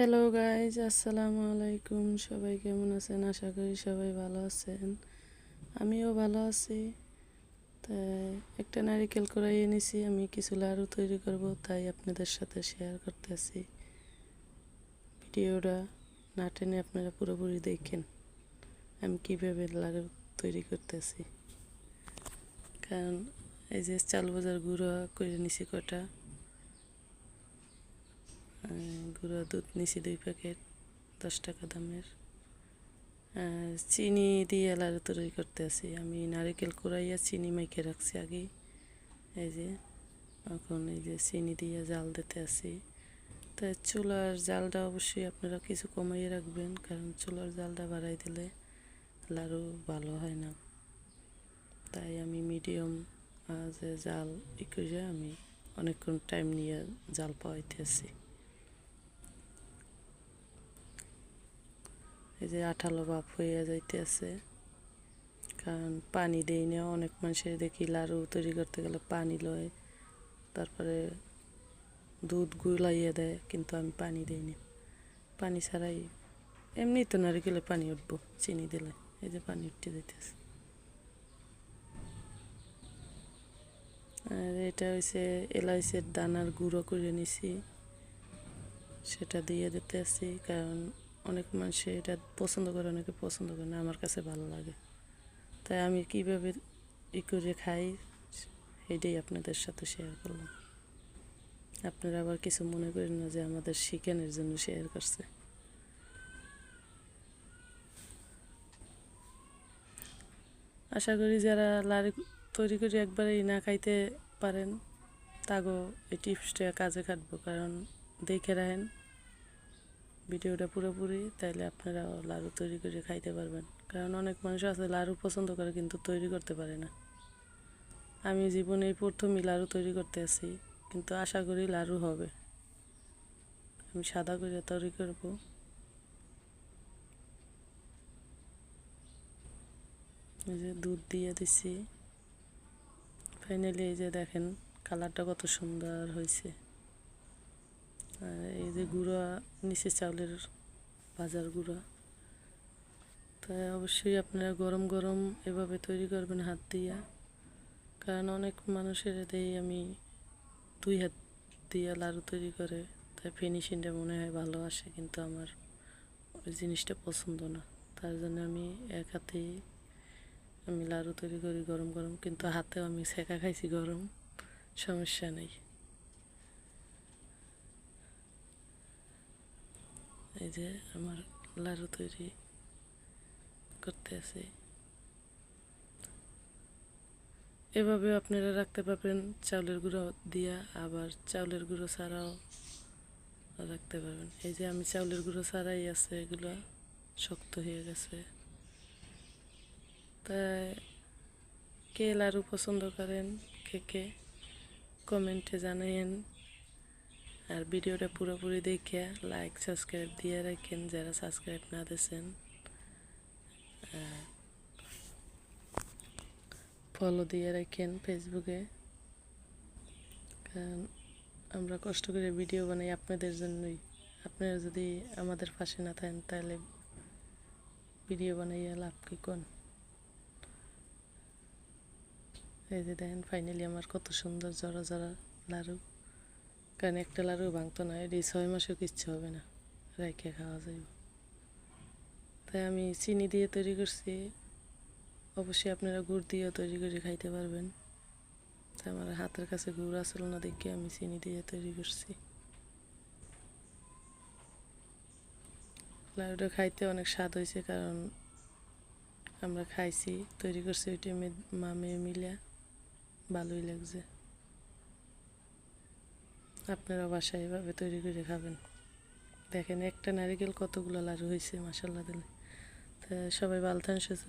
Hello guys আসসালামু আলাইকুম সবাই কেমন আছেন? আশা করি সবাই ভালো আছেন। আমিও ভালো আছি। তাই একটা নারিকেল কড়াই এনেছি। আমি কিছু লাড়ু তৈরি করব, তাই আপনাদের সাথে শেয়ার করতেছি। ভিডিওটা না টেনে আপনারা পুরোপুরি দেখেন আমি কীভাবে লাড়ু তৈরি করতেছি। কারণ এই যে চাল বাজার গুঁড়ো করে নিছি কটা। গুঁড়ো দুধ নিছি দুই প্যাকেট, দশ টাকা দামের। চিনি দিয়ে লাড়ু তৈরি করতে আছি। আমি নারিকেল কুড়াইয়া চিনি মাইকে রাখছি আগে এই যে, এখন এই যে চিনি দিয়ে জাল দিতে আছি। তা চুলার জালটা অবশ্যই আপনারা কিছু কমাইয়ে রাখবেন, কারণ চুলার জালটা বাড়াই দিলে লাড়ু ভালো হয় না। তাই আমি মিডিয়াম যে জাল ই আমি অনেকক্ষণ টাইম নিয়ে জাল পাওয়াইতে আছি। এই যে আঠালো ভাব হয়ে যাইতে আছে কারণ পানি দেই না, অনেক মানুষের দেখি লাড়ু তৈরি করতে গেলে পানি লয়, তারপরে দুধ গুলাইয়ে দেয়, কিন্তু আমি পানি দিই না। পানি ছাড়াই এমনি তো নারিকেলে পানি উঠবো, চিনি দিলে, এই যে পানি উঠতে দিতেছে আর এটা হচ্ছে এলাইচের দানার গুঁড়ো করে নিছি, সেটা দিয়ে দিতে আসি কারণ অনেক মানুষ এটা পছন্দ করে, অনেকে পছন্দ করে না, আমার কাছে ভালো লাগে। তাই আমি কীভাবে ই করে খাই এটাই আপনাদের সাথে শেয়ার করলাম। আপনারা আবার কিছু মনে করেন না যে আমাদের শিখানোর জন্য শেয়ার করছে। আশা করি যারা লাড়ি তৈরি করে একবারেই না খাইতে পারেন, তাগো এই টিপসটা কাজে খাটবো কারণ দেখে রাখেন ভিডিওটা পুরোপুরি, তাইলে আপনারা লাড়ু তৈরি করে খাইতে পারবেন। কারণ অনেক মানুষ আছে লাড়ু পছন্দ করে কিন্তু তৈরি করতে পারে না। আমি জীবনে প্রথমই লাড়ু তৈরি করতে আছি, কিন্তু আশা করি লাড়ু হবে। আমি সাদা করে তৈরি করব। এই যে দুধ দিয়ে দিছি। ফাইনালি এই যে দেখেন কালারটা কত সুন্দর হয়েছে আর এই যে গুঁড়া, নিচে চাউলের ভাজার গুঁড়া। তাই অবশ্যই আপনারা গরম গরম এভাবে তৈরি করবেন হাত দিয়া। কারণ অনেক মানুষের দেই আমি দুই হাত দিয়া লাড়ু তৈরি করে, তাই ফিনিশিংটা মনে হয় ভালো আসে, কিন্তু আমার ওই জিনিসটা পছন্দ না। তার জন্য আমি এক হাতেই আমি লাড়ু তৈরি করি গরম গরম, কিন্তু হাতেও আমি সেকা খাইছি গরম, সমস্যা নেই। এই যে আমার লাড়ু তৈরি করতে আছে। এভাবে আপনারা রাখতে পারবেন, চাউলের গুঁড়ো দিয়া আবার চাউলের গুঁড়ো ছাড়াও রাখতে পারবেন। এই যে আমি চাউলের গুঁড়ো ছাড়াই আছে, এগুলো শক্ত হয়ে গেছে। তাই কে লাড়ু পছন্দ করেন, কে কে কমেন্টে জানাইন আর ভিডিওটা পুরোপুরি দেখে লাইক সাবস্ক্রাইব দিয়ে রাখেন যারা সাবস্ক্রাইব না দিয়েছেন। ফলো দিয়ে রাখেন ফেসবুকে কারণ আমরা কষ্ট করে ভিডিও বানাই আপনাদের জন্যই। আপনারা যদি আমাদের পাশে না থাকেন, তাহলে ভিডিও বানাইয়া লাভ কি কোন? এই যে দেখেন ফাইনালি আমার কত সুন্দর জড়া জড়া লাড়ু। কারণ একটা লাড়ু ভাঙতো না, এটি ছয় মাসেও কিচ্ছু হবে না, রাইখে খাওয়া যাইব। তাই আমি চিনি দিয়ে তৈরি করছি, অবশ্যই আপনারা গুড় দিয়েও তৈরি করে খাইতে পারবেন। তাই আমার হাতের কাছে গুড় আসলো না দেখে আমি চিনি দিয়ে তৈরি করছি। লাড়ুটা খাইতে অনেক স্বাদ হয়েছে কারণ আমরা খাইছি, তৈরি করছি ওইটা মা মেয়ে মিলে, ভালোই লাগছে। আপনারা বাসায় এভাবে তৈরি করে খাবেন। দেখেন, একটা নারিকেল কতগুলো লাড়ু হয়েছে মাসাল্লা দিলে। তা সবাই ভালো থাকেন, সুস্থ